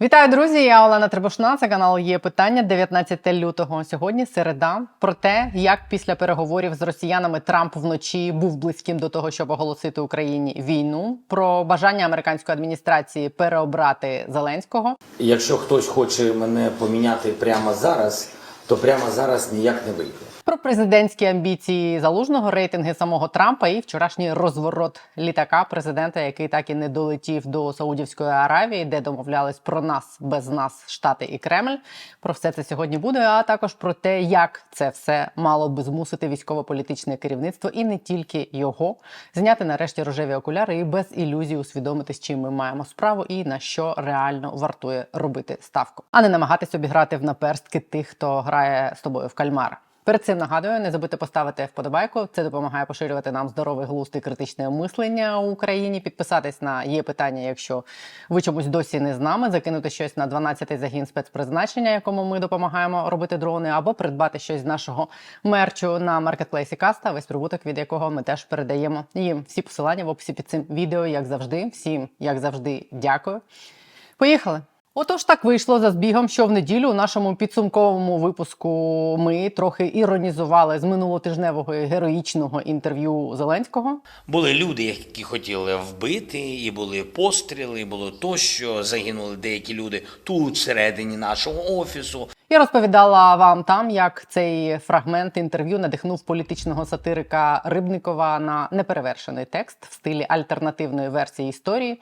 Вітаю, друзі! Я Олена Требушна. Це канал є питання 19 лютого. Сьогодні середа про те, як після переговорів з росіянами Трамп вночі був близьким до того, щоб оголосити Україні війну. Про бажання американської адміністрації переобрати Зеленського. Якщо хтось хоче мене поміняти прямо зараз, то прямо зараз ніяк не вийде. Про президентські амбіції залужного рейтинги самого Трампа і вчорашній розворот літака президента, який так і не долетів до Саудівської Аравії, де домовлялись про нас без нас Штати і Кремль. Про все це сьогодні буде. А також про те, як це все мало би змусити військово-політичне керівництво і не тільки його зняти нарешті рожеві окуляри і без ілюзій усвідомити, з чим ми маємо справу і на що реально вартує робити ставку, а не намагатись обіграти в наперстки тих, хто грає з тобою в кальмара. Перед цим нагадую, не забудьте поставити вподобайку. Це допомагає поширювати нам здоровий глузд і критичне мислення у Україні. Підписатись на є питання, якщо ви чомусь досі не з нами, закинути щось на 12-й загін спецпризначення, якому ми допомагаємо робити дрони, або придбати щось з нашого мерчу на маркетплейсі Каста, весь прибуток від якого ми теж передаємо їм. Всі посилання в описі під цим відео, як завжди. Всім, як завжди, дякую. Поїхали! Отож, так вийшло за збігом, що в неділю у нашому підсумковому випуску ми трохи іронізували з минулотижневого героїчного інтерв'ю Зеленського. Були люди, які хотіли вбити, і були постріли, і було то, що загинули деякі люди тут, всередині нашого офісу. Я розповідала вам там, як цей фрагмент інтерв'ю надихнув політичного сатирика Рибникова на неперевершений текст в стилі альтернативної версії історії.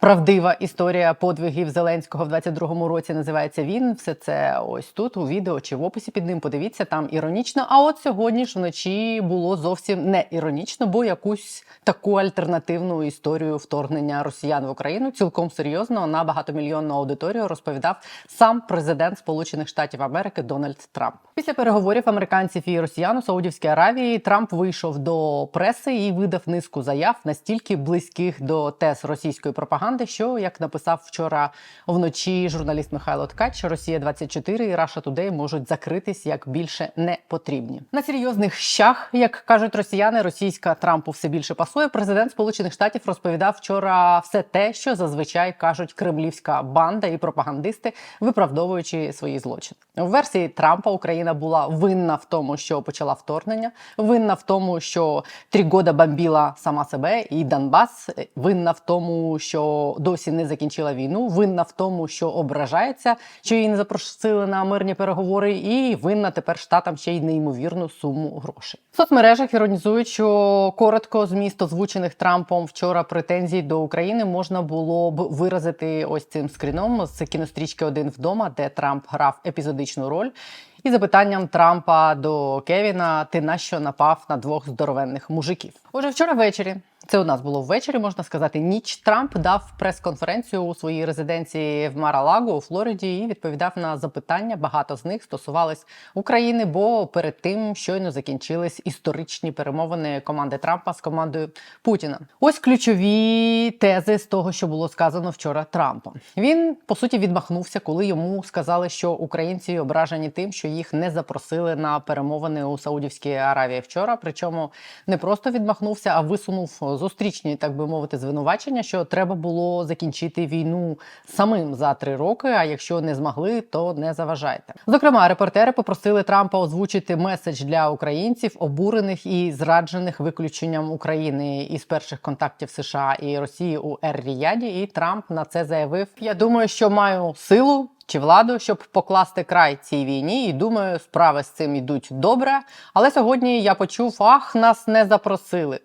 Правдива історія подвигів Зеленського в 22-му році називається він. Все це ось тут у відео чи в описі під ним. Подивіться там іронічно. А от сьогодні ж вночі було зовсім не іронічно, бо якусь таку альтернативну історію вторгнення росіян в Україну цілком серйозно на багатомільйонну аудиторію розповідав сам президент Сполучених Штатів Америки Дональд Трамп. Після переговорів американців і росіян у Саудівській Аравії Трамп вийшов до преси і видав низку заяв настільки близьких до тез російської пропаганди що, як написав вчора вночі журналіст Михайло Ткач, Росія 24 і Раша Today можуть закритись як більше не потрібні. На серйозних щах, як кажуть росіяни, російська Трампу все більше пасує. Президент Сполучених Штатів розповідав вчора все те, що зазвичай кажуть кремлівська банда і пропагандисти, виправдовуючи свої злочини. У версії Трампа Україна була винна в тому, що почала вторгнення, винна в тому, що три года бомбіла сама себе і Донбас, винна в тому, що досі не закінчила війну, винна в тому, що ображається, що її не запросили на мирні переговори, і винна тепер штатам ще й неймовірну суму грошей. В соцмережах іронізують, що коротко зміст озвучених Трампом вчора претензій до України можна було б виразити ось цим скріном з кінострічки Один вдома, де Трамп грав епізодичну роль. І запитанням Трампа до Кевіна: ти на що напав на двох здоровенних мужиків? Уже вчора ввечері. Це у нас було ввечері, можна сказати, ніч Трамп дав прес-конференцію у своїй резиденції в Маралаго у Флориді і відповідав на запитання. Багато з них стосувались України, бо перед тим щойно закінчились історичні перемовини команди Трампа з командою Путіна. Ось ключові тези з того, що було сказано вчора Трампом. Він по суті відмахнувся, коли йому сказали, що українці ображені тим, що їх не запросили на перемовини у Саудівській Аравії вчора. Причому не просто відмахнувся, а висунув зустрічні, так би мовити, звинувачення, що треба було закінчити війну самим за три роки. А якщо не змогли, то не заважайте. Зокрема, репортери попросили Трампа озвучити меседж для українців, обурених і зраджених виключенням України із перших контактів США і Росії у Ер-Ріяді. І Трамп на це заявив: Я думаю, що маю силу. Чи владу, щоб покласти край цій війні, і думаю, справи з цим йдуть добре. Але сьогодні я почув: ах, нас не запросили.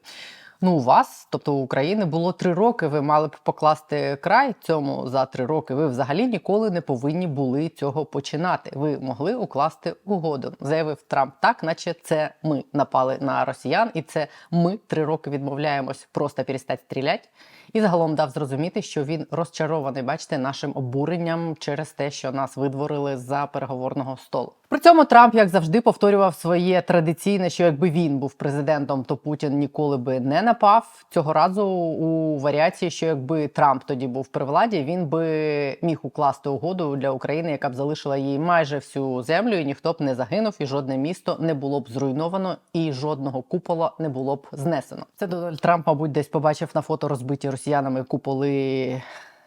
Ну, у вас, тобто у України, було три роки. Ви мали б покласти край цьому за три роки. Ви взагалі ніколи не повинні були цього починати. Ви могли укласти угоду, заявив Трамп, так наче це ми напали на росіян, і це ми три роки відмовляємось просто перестати стріляти. І загалом дав зрозуміти, що він розчарований, бачите, нашим обуренням через те, що нас видворили за переговорного столу. При цьому Трамп, як завжди, повторював своє традиційне, що якби він був президентом, то Путін ніколи би не напав. Цього разу у варіації, що якби Трамп тоді був при владі, він би міг укласти угоду для України, яка б залишила їй майже всю землю, і ніхто б не загинув, і жодне місто не було б зруйновано, і жодного купола не було б знесено. Це Дональд Трамп, мабуть, десь побачив на фото розбиті росіянами куполи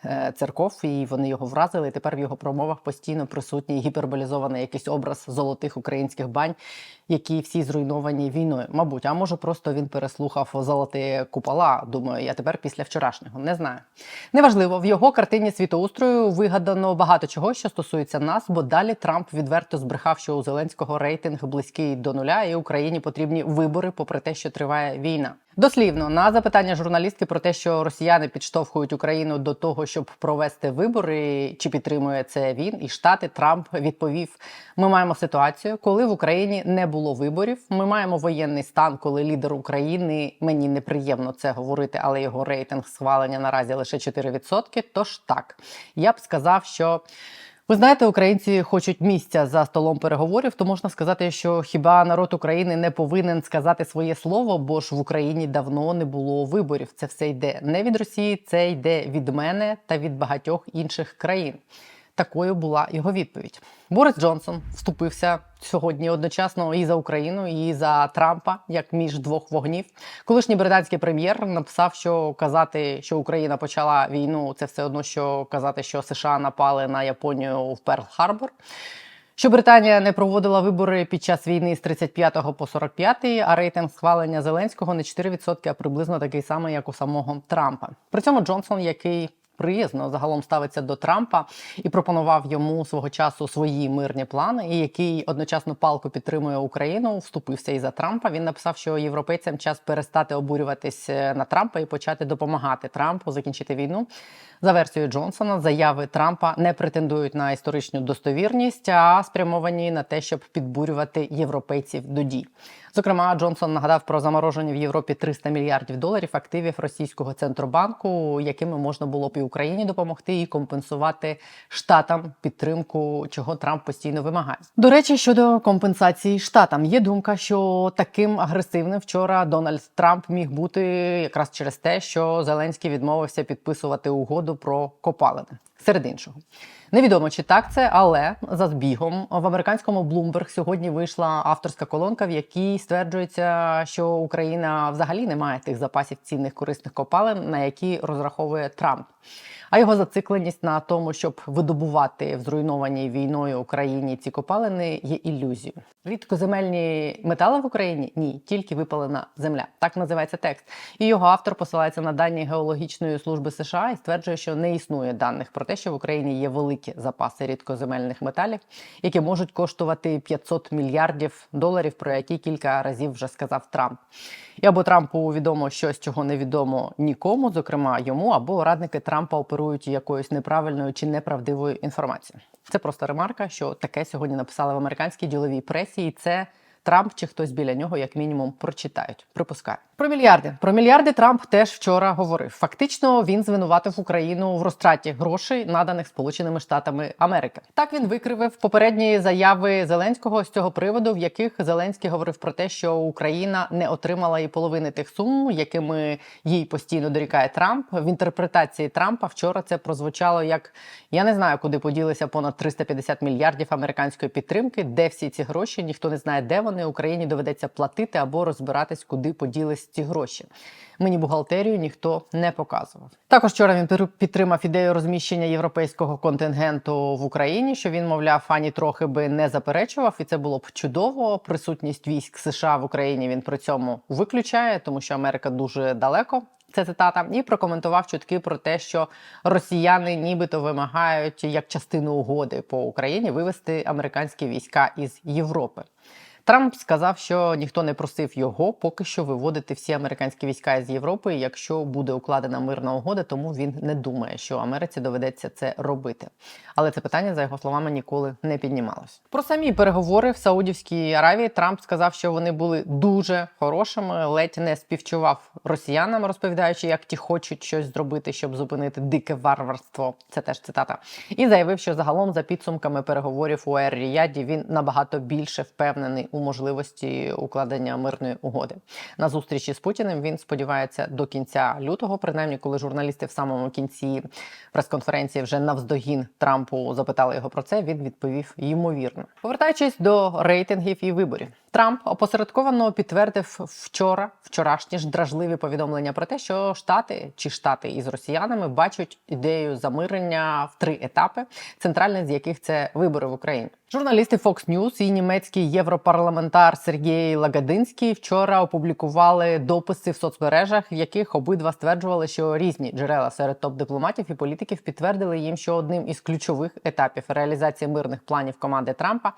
е, церков, і вони його вразили. І тепер в його промовах постійно присутній гіперболізований якийсь образ золотих українських бань, які всі зруйновані війною. Мабуть, а може просто він переслухав золоті купола. Думаю, я тепер після вчорашнього не знаю. Неважливо, в його картині світоустрою вигадано багато чого, що стосується нас, бо далі Трамп відверто збрехав, що у Зеленського рейтинг близький до нуля, і Україні потрібні вибори, попри те, що триває війна. Дослівно на запитання журналістки про те, що росіяни підштовхують Україну до того, щоб провести вибори, чи підтримує це він і штати, Трамп відповів: ми маємо ситуацію, коли в Україні не було виборів. Ми маємо воєнний стан, коли лідер України мені неприємно це говорити, але його рейтинг схвалення наразі лише 4%. Тож так, я б сказав, що. Ви знаєте, українці хочуть місця за столом переговорів, то можна сказати, що хіба народ України не повинен сказати своє слово, бо ж в Україні давно не було виборів. Це все йде не від Росії, це йде від мене та від багатьох інших країн. Такою була його відповідь. Борис Джонсон вступився сьогодні одночасно і за Україну, і за Трампа, як між двох вогнів. Колишній британський прем'єр написав, що казати, що Україна почала війну, це все одно, що казати, що США напали на Японію в Перл-Харбор. Що Британія не проводила вибори під час війни з 35 по 45, а рейтинг схвалення Зеленського не 4%, а приблизно такий самий, як у самого Трампа. При цьому Джонсон, який приязно загалом ставиться до Трампа і пропонував йому свого часу свої мирні плани, і який одночасно палко підтримує Україну, вступився і за Трампа. Він написав, що європейцям час перестати обурюватись е, на Трампа і почати допомагати Трампу закінчити війну. За версією Джонсона, заяви Трампа не претендують на історичну достовірність, а спрямовані на те, щоб підбурювати європейців до дій. Зокрема, Джонсон нагадав про замороження в Європі 300 мільярдів доларів активів російського центробанку, якими можна було б і Україні допомогти і компенсувати штатам підтримку, чого Трамп постійно вимагає. До речі, щодо компенсації штатам, є думка, що таким агресивним вчора Дональд Трамп міг бути якраз через те, що Зеленський відмовився підписувати угоду про копалини. Серед іншого. Невідомо чи так це, але за збігом в американському Bloomberg сьогодні вийшла авторська колонка, в якій стверджується, що Україна взагалі не має тих запасів цінних корисних копалин, на які розраховує Трамп. А його зацикленість на тому, щоб видобувати в зруйнованій війною Україні ці копалини, є ілюзією. Рідкоземельні метали в Україні ні, тільки випалена земля. Так називається текст. І його автор посилається на дані геологічної служби США і стверджує, що не існує даних про те, що в Україні є великі запаси рідкоземельних металів, які можуть коштувати 500 мільярдів доларів, про які кілька разів вже сказав Трамп. І або Трампу відомо щось, чого не відомо нікому, зокрема йому, або радники Трампа оперують якоюсь неправильною чи неправдивою інформацією. Це просто ремарка, що таке сьогодні написали в американській діловій пресі, і це Трамп чи хтось біля нього, як мінімум, прочитають. Припускаю. Про мільярди. Про мільярди Трамп теж вчора говорив. Фактично, він звинуватив Україну в розтраті грошей, наданих Сполученими Штатами Америки. Так він викривив попередні заяви Зеленського з цього приводу, в яких Зеленський говорив про те, що Україна не отримала і половини тих сум, якими їй постійно дорікає Трамп. В інтерпретації Трампа вчора це прозвучало як я не знаю, куди поділися понад 350 мільярдів американської підтримки, де всі ці гроші, ніхто не знає, де вони Україні доведеться платити або розбиратись, куди поділись ці гроші. Мені бухгалтерію ніхто не показував. Також вчора він підтримав ідею розміщення європейського контингенту в Україні, що він, мовляв, ані трохи би не заперечував, і це було б чудово. Присутність військ США в Україні він при цьому виключає, тому що Америка дуже далеко. Це цитата, і прокоментував чутки про те, що росіяни нібито вимагають як частину угоди по Україні вивести американські війська із Європи. Трамп сказав, що ніхто не просив його поки що виводити всі американські війська з Європи, якщо буде укладена мирна угода, тому він не думає, що Америці доведеться це робити. Але це питання, за його словами, ніколи не піднімалось. Про самі переговори в Саудівській Аравії Трамп сказав, що вони були дуже хорошими, ледь не співчував росіянам, розповідаючи, як ті хочуть щось зробити, щоб зупинити дике варварство. Це теж цитата. І заявив, що загалом за підсумками переговорів у Ер-Ріяді він набагато більше впевнений у можливості укладення мирної угоди. На зустрічі з Путіним він сподівається до кінця лютого, принаймні, коли журналісти в самому кінці прес-конференції вже навздогін Трампу запитали його про це. Він відповів ймовірно. Повертаючись до рейтингів і виборів. Трамп опосередковано підтвердив вчора, вчорашні ж дражливі повідомлення про те, що штати чи штати із росіянами бачать ідею замирення в три етапи, центральний з яких це вибори в Україні. Журналісти Fox News і німецький європарламентар Сергій Лагодинський вчора опублікували дописи в соцмережах, в яких обидва стверджували, що різні джерела серед топ-дипломатів і політиків підтвердили їм, що одним із ключових етапів реалізації мирних планів команди Трампа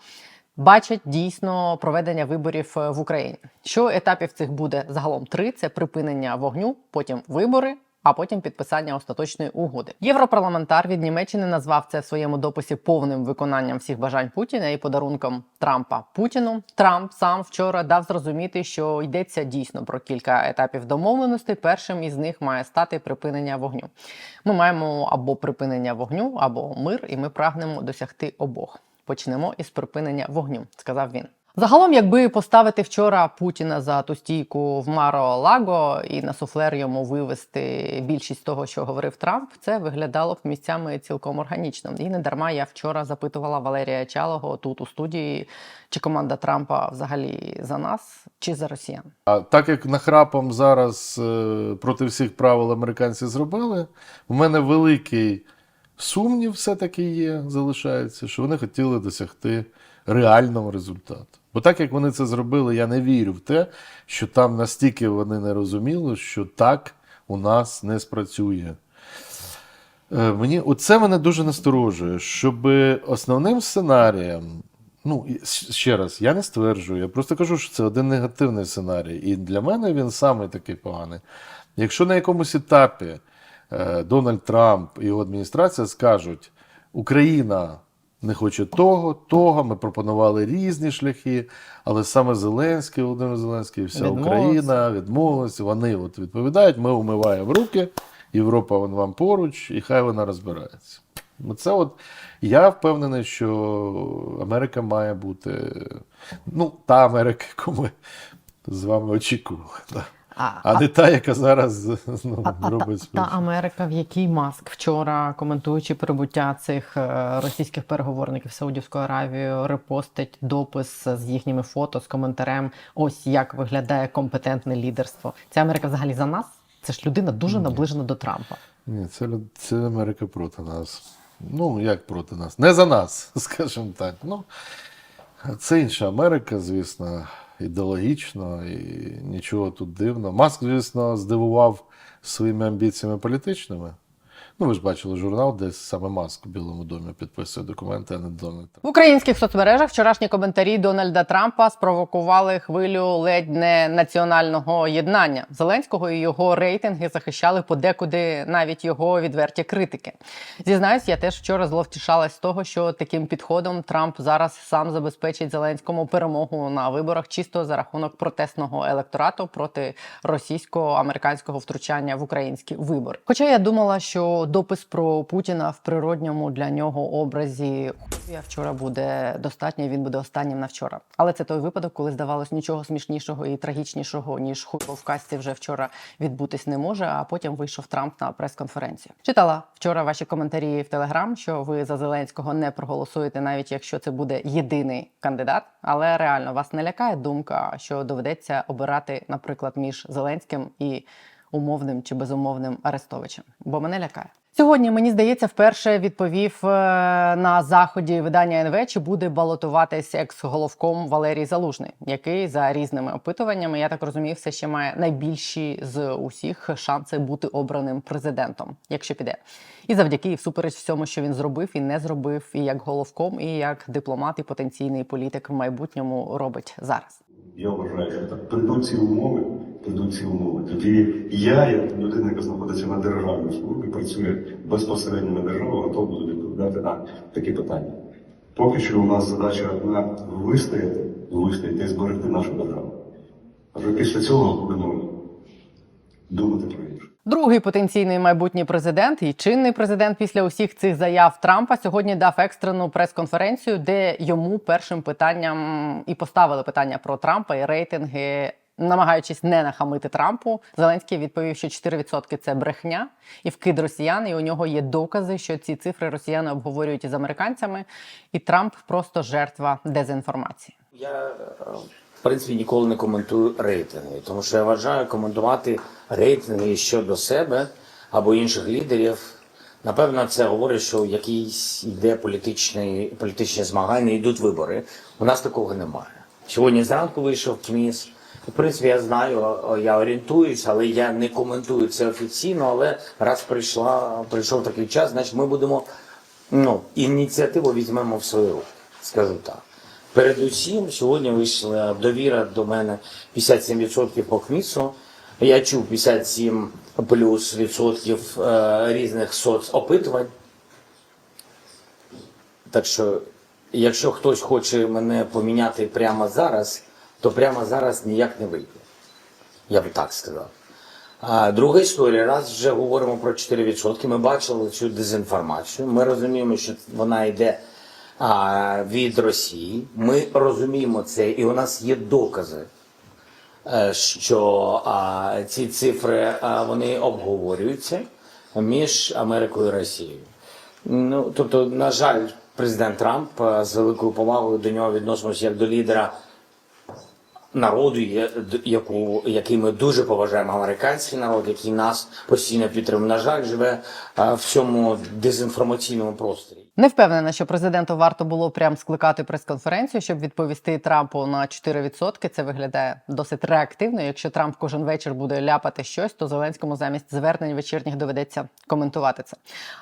бачать дійсно проведення виборів е, в Україні. Що етапів цих буде загалом три: це припинення вогню, потім вибори. А потім підписання остаточної угоди. Європарламентар від Німеччини назвав це в своєму дописі повним виконанням всіх бажань Путіна і подарунком Трампа Путіну. Трамп сам вчора дав зрозуміти, що йдеться дійсно про кілька етапів домовленостей. Першим із них має стати припинення вогню. Ми маємо або припинення вогню, або мир, і ми прагнемо досягти обох. Почнемо із припинення вогню, сказав він. Загалом, якби поставити вчора Путіна за ту стійку в Маро Лаго і на суфлер йому вивести більшість того, що говорив Трамп, це виглядало б місцями цілком органічно. І не дарма я вчора запитувала Валерія Чалого тут у студії, чи команда Трампа взагалі за нас, чи за росіян. А так як нахрапом зараз е, проти всіх правил американці зробили, в мене великий сумнів все-таки є, залишається, що вони хотіли досягти реального результату. Бо так як вони це зробили, я не вірю в те, що там настільки вони не розуміли, що так у нас не спрацює. Е, Мені оце мене дуже насторожує, щоб основним сценарієм, ну ще раз, я не стверджую, я просто кажу, що це один негативний сценарій. І для мене він саме такий поганий. Якщо на якомусь етапі Дональд Трамп і його адміністрація скажуть, Україна не хоче того, того, ми пропонували різні шляхи, але саме Зеленський, Володимир Зеленський, вся Відмовився. Україна відмовилася. Вони от відповідають, ми умиваємо руки, Європа вон вам поруч, і хай вона розбирається. Ну, Це от я впевнений, що Америка має бути ну, та Америка, яку ми з вами очікували. А, А не та, яка зараз ну, А, робить та, та. Америка, в якій Маск вчора, коментуючи прибуття цих е, російських переговорників в Саудівську Аравію, репостить допис з їхніми фото з коментарем: ось як виглядає компетентне лідерство. Ця Америка взагалі за нас. Це ж людина дуже наближена до Трампа. Ні, це, це Америка проти нас. Ну, як проти нас? Не за нас, скажімо так. Ну, це інша Америка, звісно, ідеологічно і нічого тут дивного. Маск, звісно, здивував своїми амбіціями політичними. Ну, ви ж бачили журнал, де саме Маск у Білому домі підписує документи, а не Дональд Трамп. В українських соцмережах вчорашні коментарі Дональда Трампа спровокували хвилю ледь не національного єднання. Зеленського і його рейтинги захищали подекуди навіть його відверті критики. Зізнаюсь, я теж вчора зловтішалась з того, що таким підходом Трамп зараз сам забезпечить Зеленському перемогу на виборах чисто за рахунок протестного електорату проти російсько-американського втручання в українські вибори. Хоча я думала, що допис про Путіна в природньому для нього образі я вчора буде достатньо. Він буде останнім на вчора. Але це той випадок, коли здавалось нічого смішнішого і трагічнішого ніж хуйло в касті вже вчора відбутись не може. А потім вийшов Трамп на прес-конференцію. Читала вчора ваші коментарі в Телеграм, що ви за Зеленського не проголосуєте, навіть якщо це буде єдиний кандидат. Але реально вас не лякає думка, що доведеться обирати, наприклад, між Зеленським і умовним чи безумовним Арестовичем, бо мене лякає. Сьогодні мені здається, вперше відповів е, на заході видання НВ, чи буде балотуватись екс-головком Валерій Залужний, який за різними опитуваннями, я так розумію, все ще має найбільші з усіх шанси бути обраним президентом, якщо піде. І завдяки всупереч всьому, що він зробив і не зробив, і як головком, і як дипломат, і потенційний політик в майбутньому робить зараз. Я вважаю, що так прийдуть ці умови, прийдуть ці умови. Тоді я, як людина, яка знаходиться на державній службі, працює безпосередньо на державу, готов буду відповідати на такі питання. Поки що у нас задача одна вистояти, вистояти і зберегти нашу державу. А вже після цього будемо думати про інше. Другий потенційний майбутній президент і чинний президент після усіх цих заяв Трампа сьогодні дав екстрену прес-конференцію, де йому першим питанням і поставили питання про Трампа і рейтинги. Намагаючись не нахамити Трампу, Зеленський відповів, що 4% – це брехня і вкид росіян. І у нього є докази, що ці цифри росіяни обговорюють із американцями, і Трамп просто жертва дезінформації. Я е, в принципі ніколи не коментую рейтинги, тому що я вважаю коментувати рейтинги щодо себе або інших лідерів. Напевно, це говорить, що якийсь йде політичний, політичні змагання, йдуть вибори. У нас такого немає. Сьогодні зранку вийшов КМІС. В принципі, я знаю, я орієнтуюсь, але я не коментую це офіційно. Але раз прийшла, прийшов такий час, значить ми будемо ну, ініціативу візьмемо в свою руки, скажу так. Передусім, сьогодні вийшла довіра до мене 57% по КМІСу. Я чув 57 плюс відсотків е, різних соцопитувань. Так що, якщо хтось хоче мене поміняти прямо зараз, то прямо зараз ніяк не вийде. Я б так сказав. А друга історія, раз вже говоримо про 4%, ми бачили цю дезінформацію. Ми розуміємо, що вона йде від Росії. Ми розуміємо це, і у нас є докази, е, що ці цифри а, вони обговорюються між Америкою і Росією. Ну, тобто, на жаль, президент Трамп з великою повагою до нього відносимося як до лідера народу, яку, який ми дуже поважаємо, американський народ, який нас постійно підтримує. На жаль, живе в цьому дезінформаційному просторі. Не впевнена, що президенту варто було прям скликати прес-конференцію, щоб відповісти Трампу на 4%. Це виглядає досить реактивно. Якщо Трамп кожен вечір буде ляпати щось, то Зеленському замість звернень вечірніх доведеться коментувати це.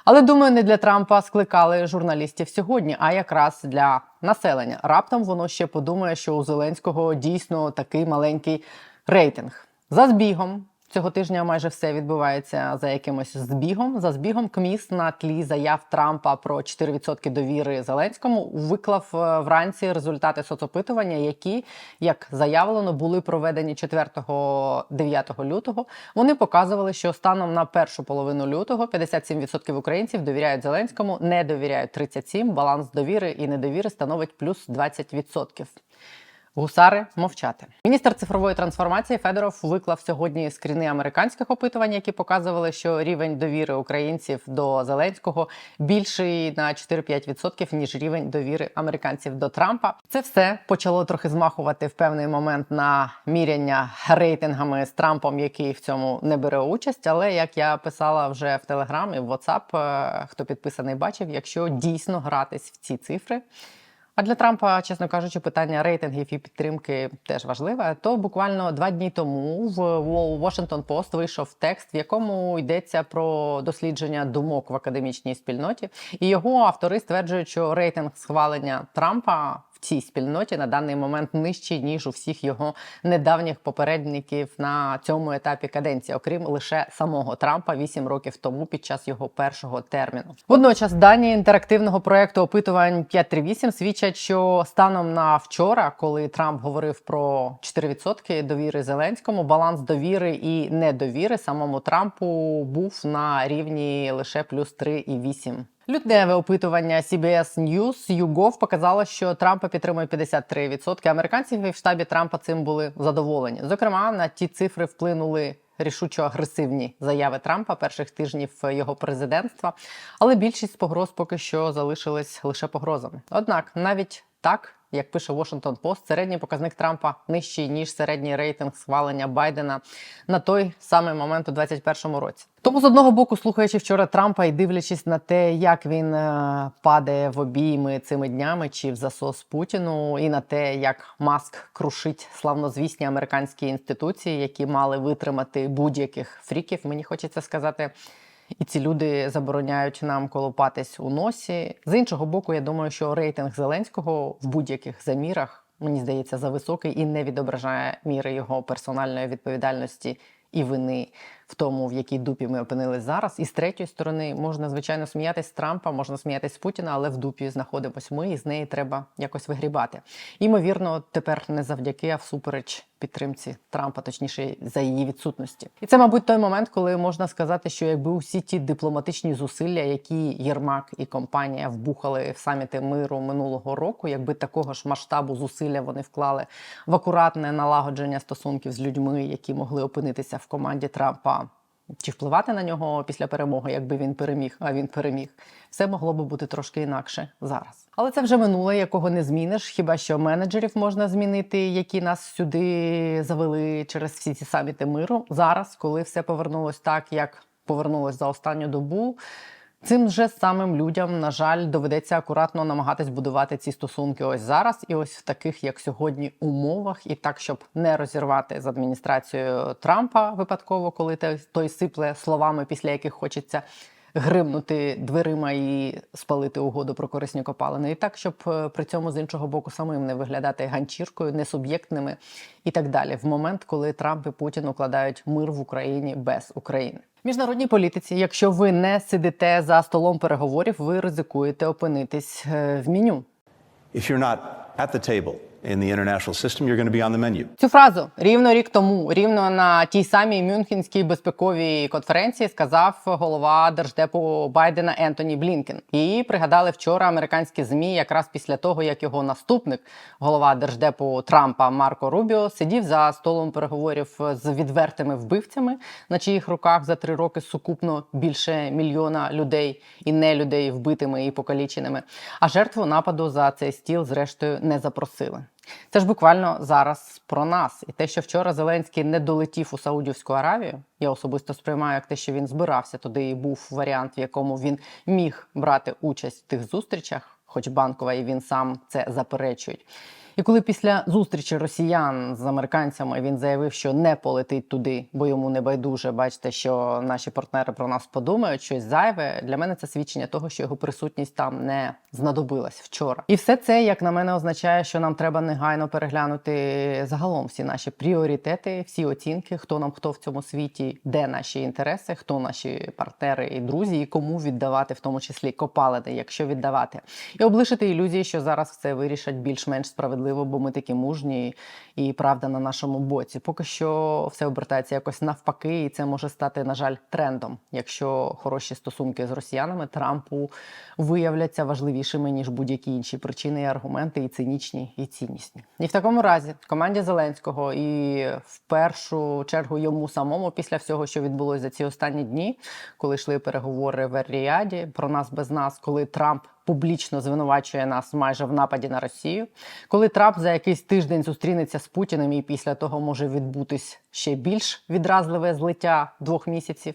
Але думаю, не для Трампа скликали журналістів сьогодні, а якраз для населення. Раптом воно ще подумає, що у Зеленського дійсно такий маленький рейтинг за збігом. Цього тижня майже все відбувається за якимось збігом. За збігом КМІС на тлі заяв Трампа про 4% довіри Зеленському виклав е, вранці результати соцопитування, які, як заявлено, були проведені 4-9 лютого. Вони показували, що станом на першу половину лютого 57% українців довіряють Зеленському, не довіряють 37%, баланс довіри і недовіри становить плюс 20%. Гусари мовчати. Міністр цифрової трансформації Федоров виклав сьогодні скріни американських опитувань, які показували, що рівень довіри українців до Зеленського більший на 4-5%, ніж рівень довіри американців до Трампа. Це все почало трохи змахувати в певний момент на міряння рейтингами з Трампом, який в цьому не бере участь. Але як я писала вже в Телеграм і в WhatsApp, е, хто підписаний, бачив, якщо дійсно гратись в ці цифри. А для Трампа, чесно кажучи, питання рейтингів і підтримки теж важливе. То буквально два дні тому в Washington Post вийшов текст, в якому йдеться про дослідження думок в академічній спільноті, і його автори стверджують, що рейтинг схвалення Трампа. В цій спільноті на даний момент нижчий ніж у всіх його недавніх попередників на цьому етапі каденції, окрім лише самого Трампа 8 років тому під час його першого терміну. Водночас дані інтерактивного проекту опитувань 538 свідчать, що станом на вчора, коли Трамп говорив про 4% довіри Зеленському, баланс довіри і недовіри самому Трампу був на рівні лише плюс 3,8. Лютневе опитування CBS News YouGov показало, що Трампа підтримує 53%. Американців і в штабі Трампа цим були задоволені. Зокрема, на ті цифри вплинули рішучо агресивні заяви Трампа перших тижнів його президентства. Але більшість погроз поки що залишились лише погрозами. Однак, навіть так. Як пише Washington Post, середній показник Трампа нижчий ніж середній рейтинг схвалення Байдена на той самий момент у 2021 році. Тому з одного боку, слухаючи вчора Трампа і дивлячись на те, як він е, падає в обійми цими днями чи в засос Путіну, і на те, як Маск крушить славнозвісні американські інституції, які мали витримати будь-яких фріків, мені хочеться сказати. І ці люди забороняють нам колопатись у носі. З іншого боку, я думаю, що рейтинг Зеленського в будь-яких замірах мені здається за високий і не відображає міри його персональної відповідальності і вини в тому, в якій дупі ми опинились зараз. І з третьої сторони можна звичайно сміятись Трампа, можна сміятись Путіна, але в дупі знаходимось ми, і з неї треба якось вигрібати. Ймовірно, тепер не завдяки, а всупереч підтримці Трампа, точніше за її відсутності. І це, мабуть, той момент, коли можна сказати, що якби усі ті дипломатичні зусилля, які Єрмак і компанія вбухали в саміти миру минулого року, якби такого ж масштабу зусилля вони вклали в акуратне налагодження стосунків з людьми, які могли опинитися в команді Трампа чи впливати на нього після перемоги, якби він переміг, а він переміг. Все могло би бути трошки інакше зараз. Але це вже минуле, якого не зміниш. Хіба що менеджерів можна змінити, які нас сюди завели через всі ці саміти миру. Зараз, коли все повернулось так, як повернулось за останню добу. Цим же самим людям, на жаль, доведеться акуратно намагатись будувати ці стосунки ось зараз, і ось в таких, як сьогодні, умовах, і так, щоб не розірвати з адміністрацією Трампа випадково, коли той- сипле словами, після яких хочеться гримнути дверима і спалити угоду про корисні копалини. І так, щоб е, при цьому з іншого боку самим не виглядати ганчіркою, несуб'єктними і так далі. В момент, коли Трамп і Путін укладають мир в Україні без України. Міжнародній політиці, якщо ви не сидите за столом переговорів, ви ризикуєте опинитись е, в меню. If you're not at the table in the international system, you're going to be on the menu. Цю фразу рівно рік тому, рівно на тій самій Мюнхенській безпековій конференції, сказав голова держдепу Байдена Ентоні Блінкен. Її пригадали вчора американські змі, якраз після того, як його наступник, голова держдепу Трампа Марко Рубіо, сидів за столом переговорів з відвертими вбивцями, на чиїх руках за три роки сукупно більше мільйона людей і не людей вбитими і покаліченими. А жертву нападу за цей стіл, зрештою, не запросили. Це ж буквально зараз про нас. І те, що вчора Зеленський не долетів у Саудівську Аравію, я особисто сприймаю як те, що він збирався туди, і був варіант, в якому він міг брати участь в тих зустрічах, хоч банкова і він сам це заперечують. І коли після зустрічі росіян з американцями він заявив, що не полетить туди, бо йому не байдуже, бачите, що наші партнери про нас подумають щось зайве. Для мене це свідчення того, що його присутність там не знадобилась вчора. І все це, як на мене, означає, що нам треба негайно переглянути загалом всі наші пріоритети, всі оцінки, хто нам хто в цьому світі, де наші інтереси, хто наші партнери і друзі, і кому віддавати, в тому числі копалини, якщо віддавати, і облишити ілюзії, що зараз все вирішать більш-менш справедливо, бо ми такі мужні і правда на нашому боці. Поки що все обертається якось навпаки, і це може стати, на жаль, трендом, якщо хороші стосунки з росіянами Трампу виявляться важливішими ніж будь-які інші причини і аргументи, і цинічні, і ціннісні. І в такому разі команді Зеленського і в першу чергу йому самому після всього, що відбулося за ці останні дні, коли йшли переговори в Ер-Ріаді про нас без нас, коли Трамп публічно звинувачує нас майже в нападі на Росію. Коли Трамп за якийсь тиждень зустрінеться з Путіним, і після того може відбутись ще більш відразливе злиття двох місяців.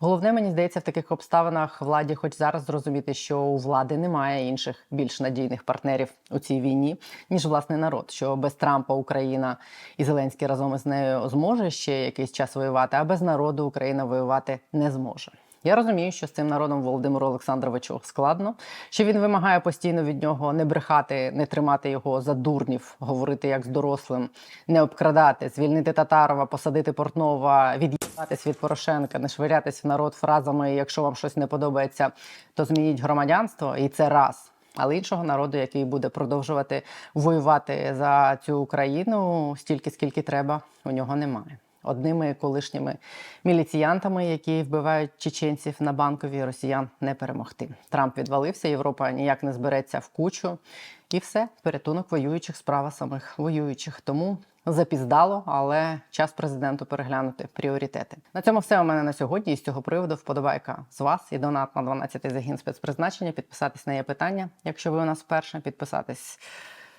Головне, мені здається, в таких обставинах владі, хоч зараз зрозуміти, що у влади немає інших більш надійних партнерів у цій війні, ніж власний народ. Що без Трампа Україна і Зеленський разом із нею зможе ще якийсь час воювати, а без народу Україна воювати не зможе. Я розумію, що з цим народом Володимиру Олександровичу складно, що він вимагає постійно від нього не брехати, не тримати його за дурнів, говорити як з дорослим, не обкрадати, звільнити Татарова, посадити Портнова, від'їбатись від Порошенка, не швирятись в народ фразами Якщо вам щось не подобається, то змініть громадянство, і це раз. Але іншого народу, який буде продовжувати воювати за цю Україну стільки, скільки треба, у нього немає одними колишніми міліціянтами, які вбивають чеченців на банкові росіян не перемогти. Трамп відвалився, Європа ніяк не збереться в кучу, і все порятунок воюючих справа самих воюючих. Тому запіздало, але час президенту переглянути пріоритети. На цьому все у мене на сьогодні. І з цього приводу вподобайка з вас і донат на 12-й загін спецпризначення. Підписатись на є питання, якщо ви у нас вперше, підписатись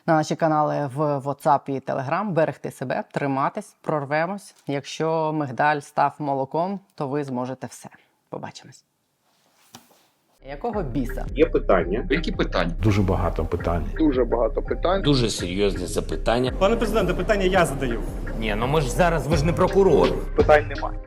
на наші канали в WhatsApp і Telegram, берегти себе, триматись, прорвемось. Якщо мигдаль став молоком, то ви зможете все. Побачимось. Якого біса? Є питання. Які питання? Дуже багато питань. Дуже багато питань. Дуже серйозне запитання. Пане президенте, питання я задаю. Ні, ну ми ж зараз ви ж не прокурор. Питань немає.